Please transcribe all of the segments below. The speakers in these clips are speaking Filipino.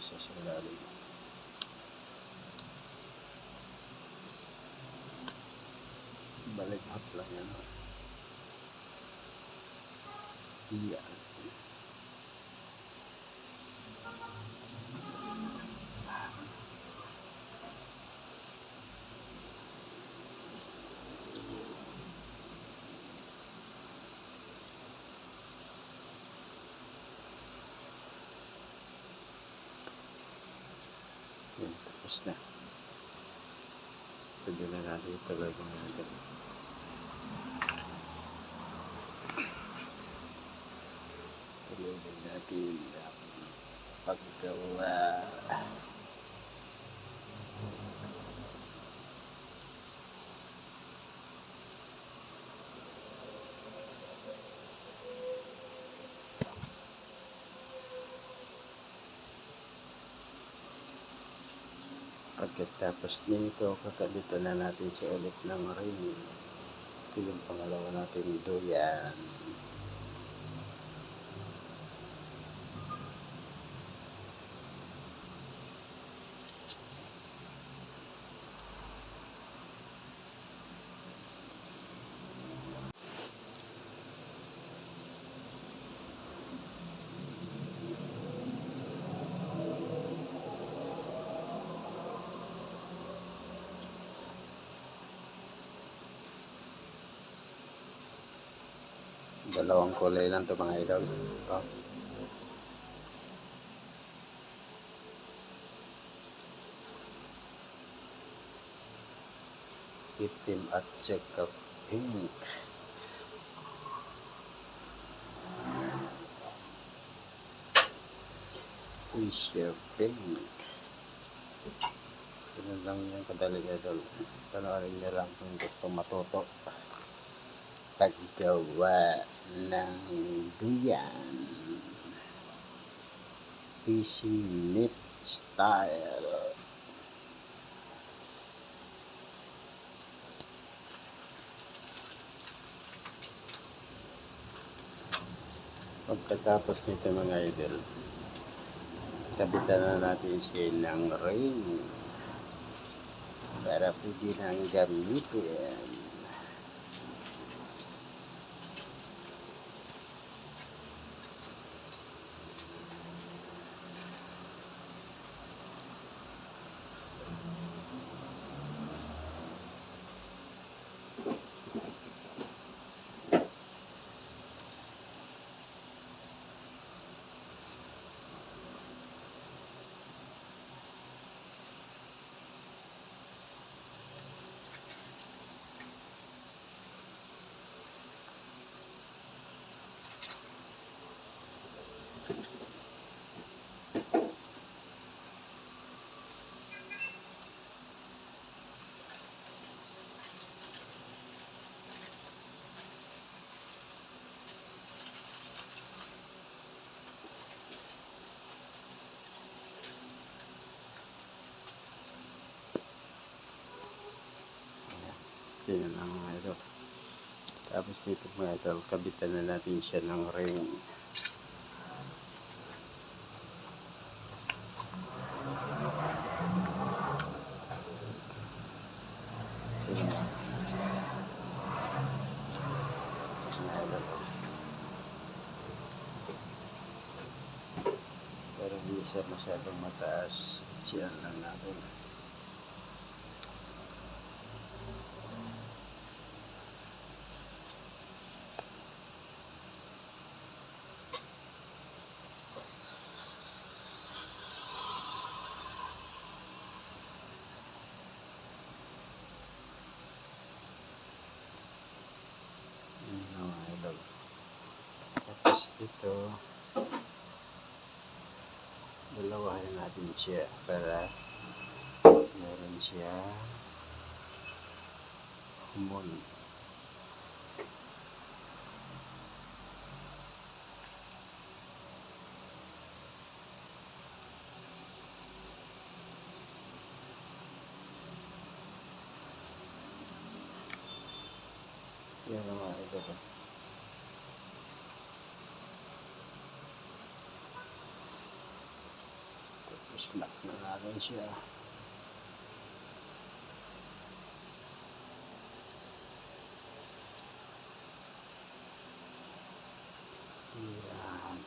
Siya sa lalim. Balik hot lang yan. oh. Iya. Yan, tapos na. Pwede na natin ituloy kung ano. Tuloy na natin ang paggawa. Pagkatapos nito, kakalitan na natin siya ulit ng ring. Ito yung pangalawa natin duyan. Dalawang kulay lang ito mga idol. Ito. Itim at saka pink. Fisher pink. Ganun lang yung kadali idol. Panoorin niyo lang kung gusto matuto paggawa ng duyan. Fishing net style. Pagkatapos nito mga idol, kabitan na natin siya ng ring para pwede nang gamitin. Yan ang mga idol. Tapos dito mga idol, kabitan na natin siya ng ring. Ito na. Mga idol. Pero hindi siya masyadong mataas. Siyan lang natin. Yun ang mga idol. Tapos ito, dalawahin natin siya para meron siya humon. Yan ang mga idol. Lock na natin siya. Yan.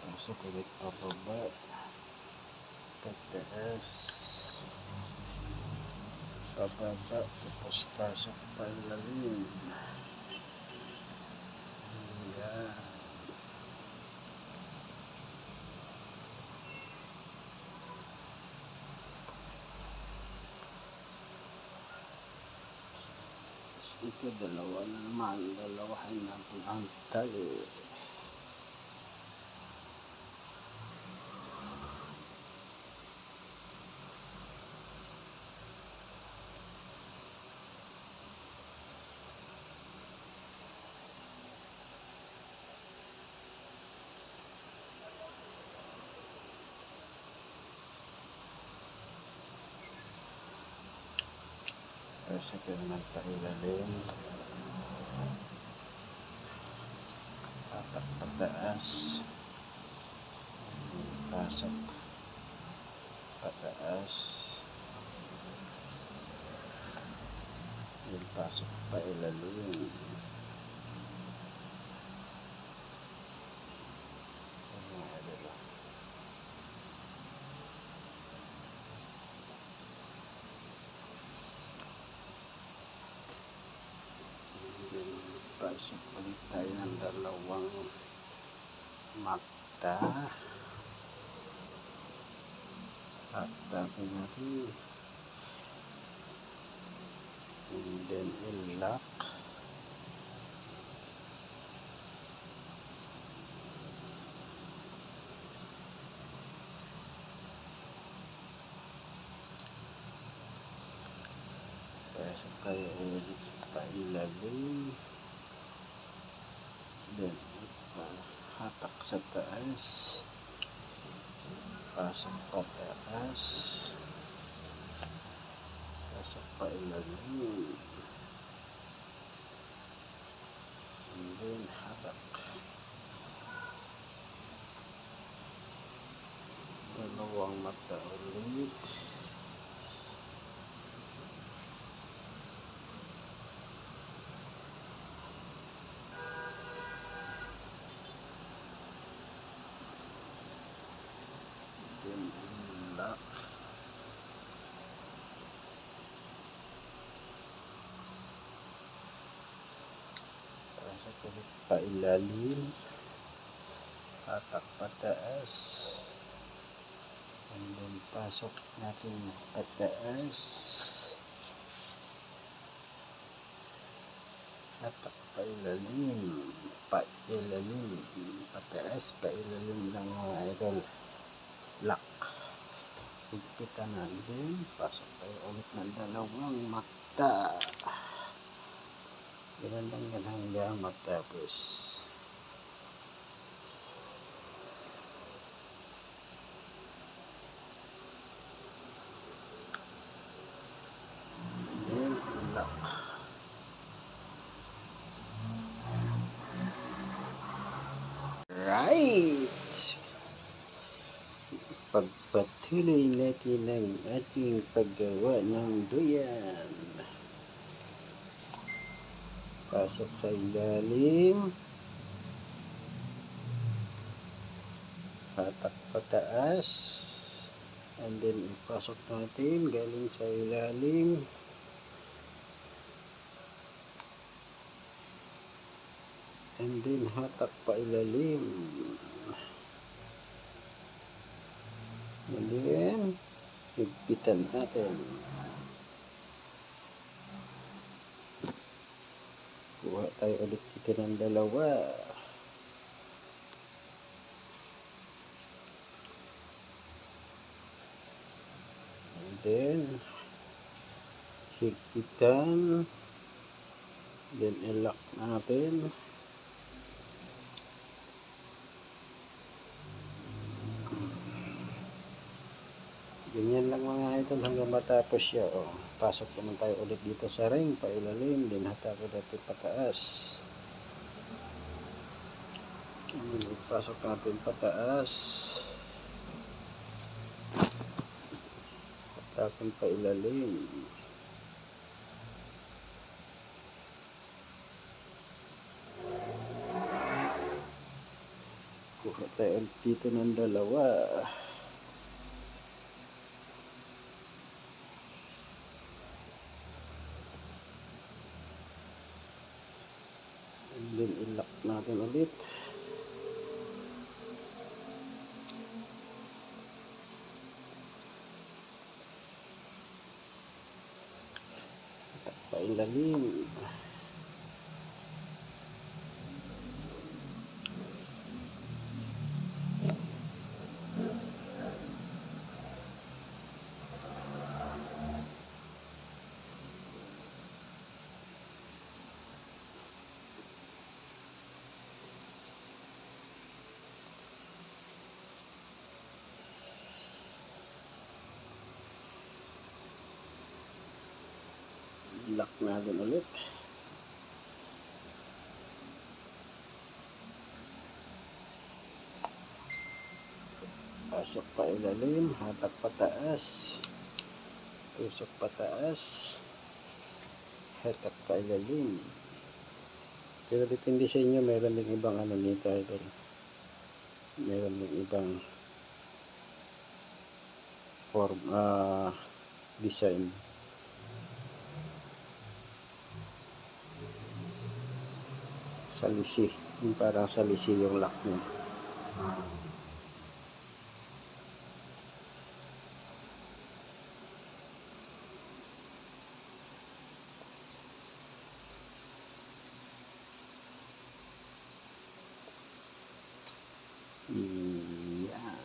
Pasok ulit pababa. Tataas. Pababa. Tapos pasok pa ilalim. Yan. Tapos ito, dalawa na naman. Dalawahin natin ito naman pailalim. Patak pataas. Pasok. Pataas. Yung pasok pailalim. Ang mga idol. Pasok ulit tayo ng dalawang mata. At tapos natin. And then ilak. Pasok tayo ulit pa ilalim. Then, hatak sa taas. Pasok pa taas. Pasok pa ilalim. And then, hatak. Dalawang mata ulit. Then, lock. Pasok ulit pa ilalim. Hatak pataas. And then, pasok natin pataas. Hatak pa ilalim. Pa ilalim. Pataas pa ilalim ng mga idol. Lock. Higpitan natin. Pasok tayo ulit ng dalawang mata. Ganun lang yan hanggang matapos. Then, lock. Right! Pagpatuloy natin ang ating paggawa ng duyan. Pasok sa ilalim. Hatak pataas. And then ipasok natin galing sa ilalim. And then hatak pa ilalim. And then higpitan natin. Kuha tayo ulit dito ng dalawa. And then, higpitan. Then, ilock natin. Ganyan lang mga idol hanggang matapos siya. Oh. Pasok naman tayo ulit dito sa ring, pailalim, din hatapos natin pataas. Pasok natin pataas. Tapon pa ilalim. Kuha tayo dito ng dalawa. And then ilock natin ulit. Pailalim. Lock natin ulit. Pasok pa ilalim, hatak pataas. Tusok pataas. Hatak pa ilalim. Pero depende sa inyo, meron din ibang ano nito, idol. Meron din ibang form, ah, design. Salisi. Yung parang salisi yung lock niya. Yan.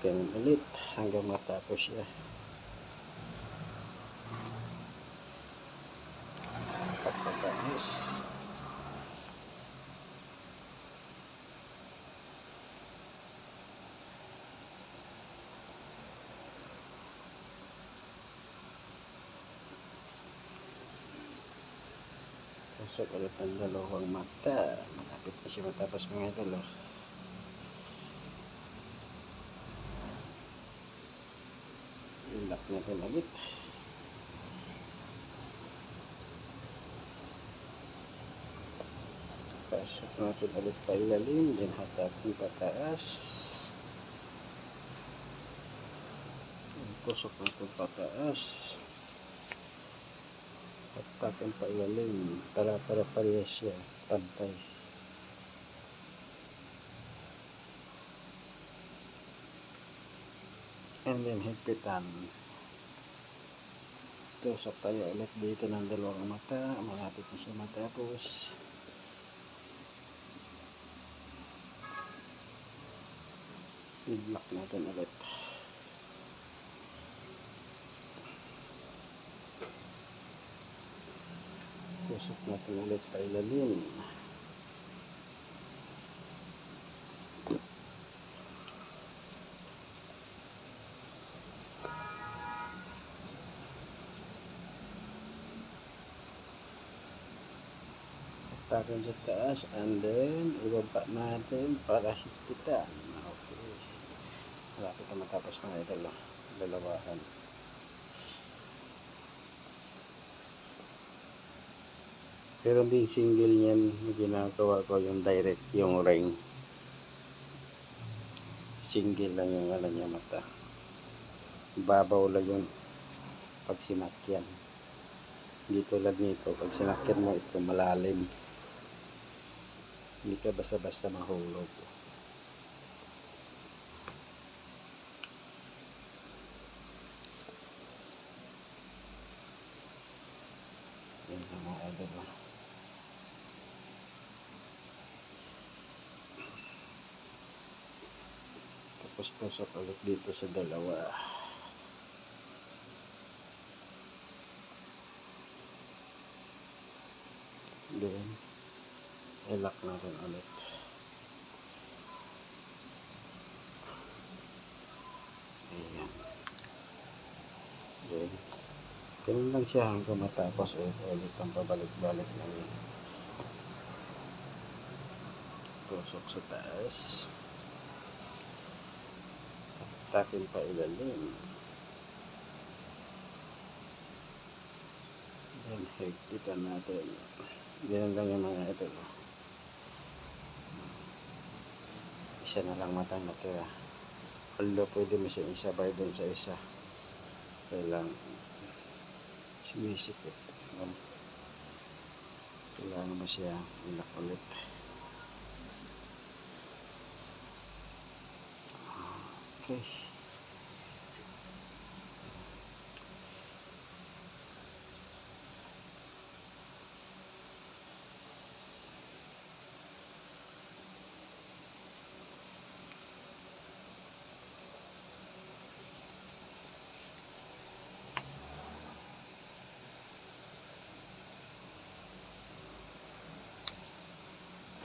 Ganun ulit hanggang matapos siya. Pagpataas. Tusok ulit ang dalawang mata. Malapit na siya matapos mga idol. Oh. Lock natin ulit. Pasok natin ulit pa ilalim. Diyan hatapin pataas. Tusok natin pataas. Hatapin pa ilalim. Para para parehas siya. Pantay. And then higpitan. Tusok tayo ulit dito ng dalawang mata. Malapit na siya matapos. i-block natin ulit tusok natin ulit pa ilalim tarin sa taas and then ibaba natin para higpitan. Okay. Malapit na matapos mga idol oh. dalawahan pero din single niyan na ginagawa ko yung direct yung ring. Single lang yung ano niya mata. Babaw lang yung pag sinakyan. Hindi tulad nito pag sinakyan mo ito malalim. Hindi ka basta-basta mahulog. Yan ang mga idol. ah. Tapos tusok ulit dito sa dalawa. Then, i-lock natin ulit. Ayan. Then, Ganun lang siya hanggang matapos eh, ulit ang pabalik-balik namin. Tusok sa taas. Takin pa ilalim. Then, higpitan natin. Ganyan lang yung mga ito. Isa na lang mata natira. Although pwede mo siya isabay doon sa isa. Kailang sumisip. Um, Kailangan mo siya ilak ulit. Okay.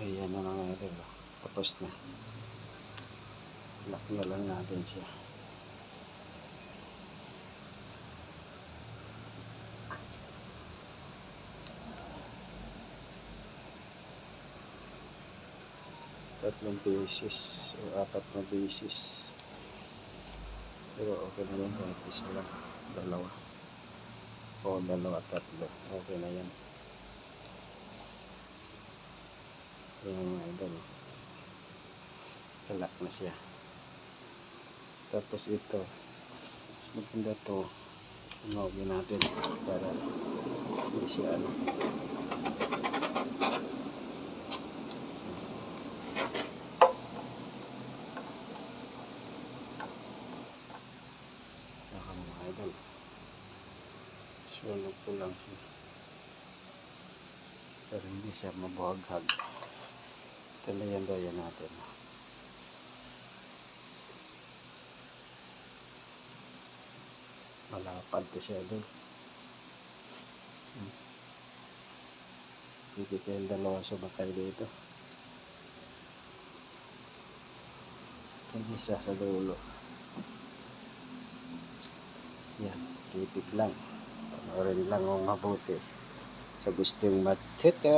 Ayan na mga oh. Tapos na. Na lang natin siya. Tatlong beses o apat na beses. Pero okay na yan kahit isa lang. Dalawa. O dalawa, tatlo. Okay na yan. Ayan mga idol. Kalak na siya. Tapos ito. Mas maganda to. Sunogin natin para hindi siya ano. Baka mga idol. Sunog ko lang siya. Pero hindi siya mabuhaghag. Talayan daw yan natin. Malapad to siya doon. Hmm. Pwede kayong dalawa sumakay dito. Pwede isa sa dulo. Yan, titig lang. Panoorin lang ang mabuti. Sa gustong matita.